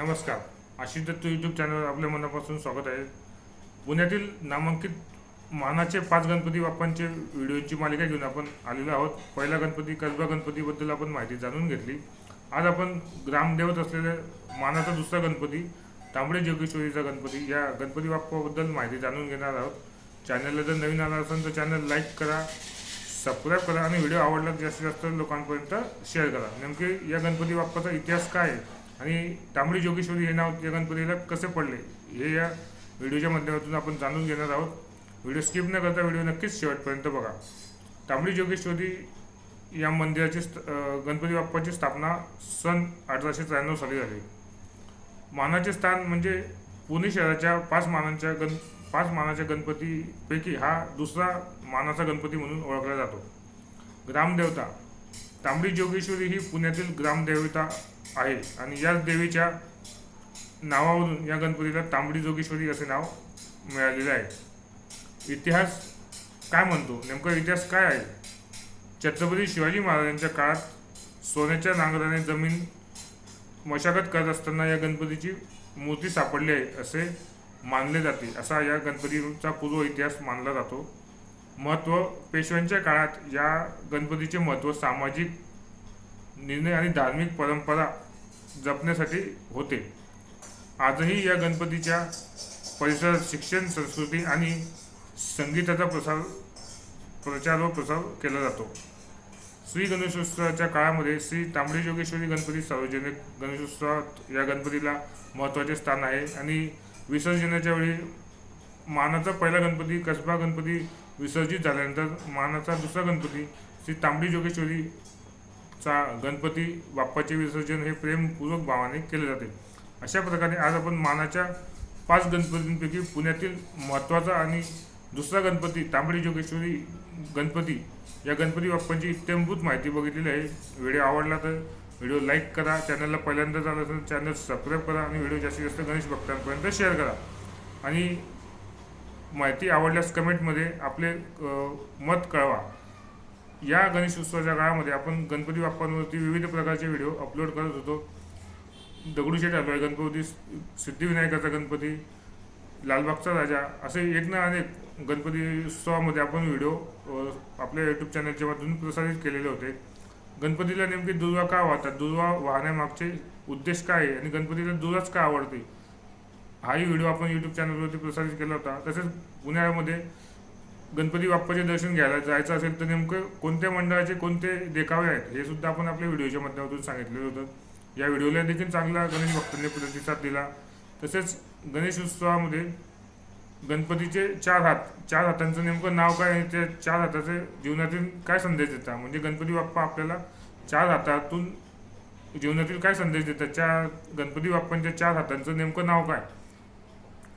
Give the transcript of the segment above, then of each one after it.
नमस्कार. आशिष दत्त यूट्यूब चॅनलवर आपल्या मनापासून स्वागत आहे. पुण्यातील नामांकित मानाचे पाच गणपती बाप्पांचे व्हिडिओची मालिका घेऊन आपण आलेलो आहोत. पहिला गणपती कसबा गणपतीबद्दल आपण माहिती जाणून घेतली. आज आपण ग्रामदेवत असलेल्या मानाचा दुसरा गणपती तांबडे जोगेश्वरीचा गणपती या गणपती बाप्पाबद्दल माहिती जाणून घेणार आहोत. चॅनलला जर नवीन आला असेल तर चॅनल लाईक करा सबस्क्राईब करा आणि व्हिडिओ आवडला जास्तीत जास्त लोकांपर्यंत शेअर करा. नेमके या गणपती बाप्पाचा इतिहास काय आहे? आणि तांबडी जोगेश्वरी हे नाव या गणपतीला कसे पडले हे या व्हिडिओच्या माध्यमातून आपण जाणून घेणार आहोत. व्हिडिओ स्किप न करता व्हिडिओ नक्कीच शेवटपर्यंत बघा. तांबडी जोगेश्वरी या मंदिराची स्त- गणपती बाप्पाची स्थापना सन अठराशे त्र्याण्णव साली झाली. मानाचे स्थान म्हणजे पुणे शहराच्या पाच मानांच्या गण पाच मानाच्या गणपतीपैकी हा दुसरा मानाचा गणपती म्हणून ओळखला जातो. ग्रामदेवता. तांबडी जोगेश्वरी ही पुण्यातील ग्रामदेवता आहे आणि याच देवीच्या नावावरून या गणपतीला तांबडी जोगेश्वरी असे नाव मिळालेले आहे. इतिहास काय म्हणतो? नेमका इतिहास काय आहे? छत्रपती शिवाजी महाराजांच्या काळात सोन्याच्या नांगराने जमीन मशागत करत असताना या गणपतीची मूर्ती सापडली आहे असे मानले जाते. असा या गणपतीचा पूर्व इतिहास मानला जातो. महत्त्व पेशव्यांच्या काळात या गणपतीचे महत्त्व सामाजिक निर्णय आणि धार्मिक परंपरा जपण्यासाठी होते. आजही या गणपतीच्या परिसरात शिक्षण संस्कृती आणि संगीताचा प्रसार प्रचार व प्रसार केला जातो. श्री गणेशोत्सवाच्या काळामध्ये श्री तांबडी जोगेश्वरी गणपती सार्वजनिक गणेशोत्सवात या गणपतीला महत्त्वाचे स्थान आहे आणि विसर्जनाच्या वेळी मानाचा पहिला गणपती कसबा गणपती विसर्जित झाल्यानंतर मानाचा दुसरा गणपती श्री तांबडी जोगेश्वरी चा गणपती बाप्पाचे विसर्जन हे प्रेमपूर्वक भावाने केले जाते. अशा प्रकारे आज आपण मानाच्या पाच गणपतींपैकी पुण्यातील महत्त्वाचा आणि दुसरा गणपती तांबडी जोगेश्वरी गणपती या गणपती बाप्पांची इत्यंभूत माहिती बघितलेली आहे. व्हिडिओ आवडला तर व्हिडिओ लाईक करा चॅनलला पहिल्यांदा झाला असेल चॅनल सबस्क्राईब करा आणि व्हिडिओ जास्तीत जास्त गणेश भक्तांपर्यंत शेअर करा. आणि माहिती आवडल्यास कमेंटमध्ये आपले मत कळवा. या गणेश उत्सवाच्या काळामध्ये आपण गणपती बाप्पांवरती विविध प्रकारचे व्हिडिओ अपलोड करत होतो. दगडूशेठ हलवाई गणपती सिद्धिविनायकाचा गणपती लालबागचा राजा असे एक ना अनेक गणपती उत्सवामध्ये आपण व्हिडिओ आपल्या यूट्यूब चॅनलच्या माध्यमातून प्रसारित केलेले होते. गणपतीला नेमकी दुर्वा का वाहतात? दुर्वा वाहण्यामागचे उद्देश काय आहे? आणि गणपतीला दुर्वाच का आवडते? हाही व्हिडिओ आपण यूट्यूब चॅनलवरती प्रसारित केला होता. तसेच पुण्यामध्ये गणपती बाप्पाचे दर्शन घ्यायला जायचं असेल तर नेमकं कोणत्या मंडळाचे कोणते देखावे आहेत हे सुद्धा आपण आपल्या व्हिडिओच्या माध्यमातून सांगितलेलं होतं. या व्हिडिओला देखील चांगला गणेश भक्तांनी प्रतिसाद दिला. तसेच गणेश उत्सवामध्ये गणपतीचे चार हात चार हातांचं नेमकं नाव काय आहे त्या चार हाताचे जीवनातील काय संदेश देतात? म्हणजे गणपती बाप्पा आपल्याला चार हातातून जीवनातील काय संदेश देतात? चार गणपती बाप्पांच्या चार हातांचं नेमकं नाव काय?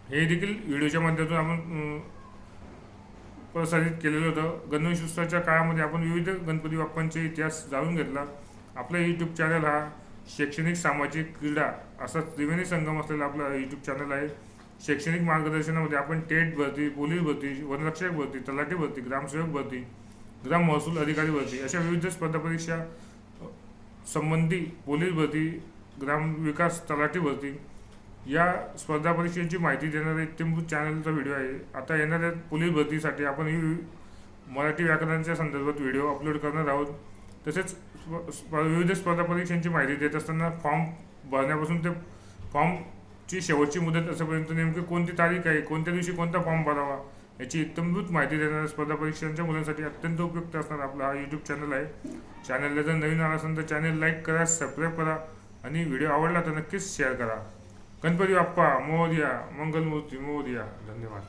हे देखील व्हिडिओच्या माध्यमातून आपण प्रसारित केलेलं होतं. गणेशोत्सवाच्या काळामध्ये आपण विविध गणपती बाप्पांचा इतिहास जाणून घेतला. आपला यूट्यूब चॅनल हा शैक्षणिक सामाजिक क्रीडा असा त्रिवेणी संगम असलेला आपला यूट्यूब चॅनल आहे. शैक्षणिक मार्गदर्शनामध्ये आपण टेट भरती पोलीस भरती वनरक्षक भरती तलाठी भरती ग्रामसेवक भरती ग्राम महसूल अधिकारी भरती अशा विविध स्पर्धा परीक्षा संबंधी पोलीस भरती ग्राम विकास तलाठी भरती या स्पर्धा परीक्षांची माहिती देणारा इत्यंभूत चॅनलचा व्हिडिओ आहे. आता येणाऱ्या पोलीस भरतीसाठी आपण ही मराठी व्याकरणाच्या संदर्भात व्हिडिओ अपलोड करणार आहोत. तसेच विविध स्पर्धा परीक्षांची माहिती देत असताना फॉर्म भरण्यापासून ते फॉर्मची शेवटची मुदत असेपर्यंत नेमकी कोणती तारीख आहे कोणत्या दिवशी कोणता फॉर्म भरावा याची इत्यंभूत माहिती देणाऱ्या स्पर्धा परीक्षांच्या मुलांसाठी अत्यंत उपयुक्त असणारा आपला हा यूट्यूब चॅनल आहे. चॅनलला जर नवीन आला असेल तर चॅनल लाईक करा सबस्क्राईब करा आणि व्हिडिओ आवडला तर नक्कीच शेअर करा. गणपती बाप्पा मोर्या मंगलमूर्ती मोर्या धन्यवाद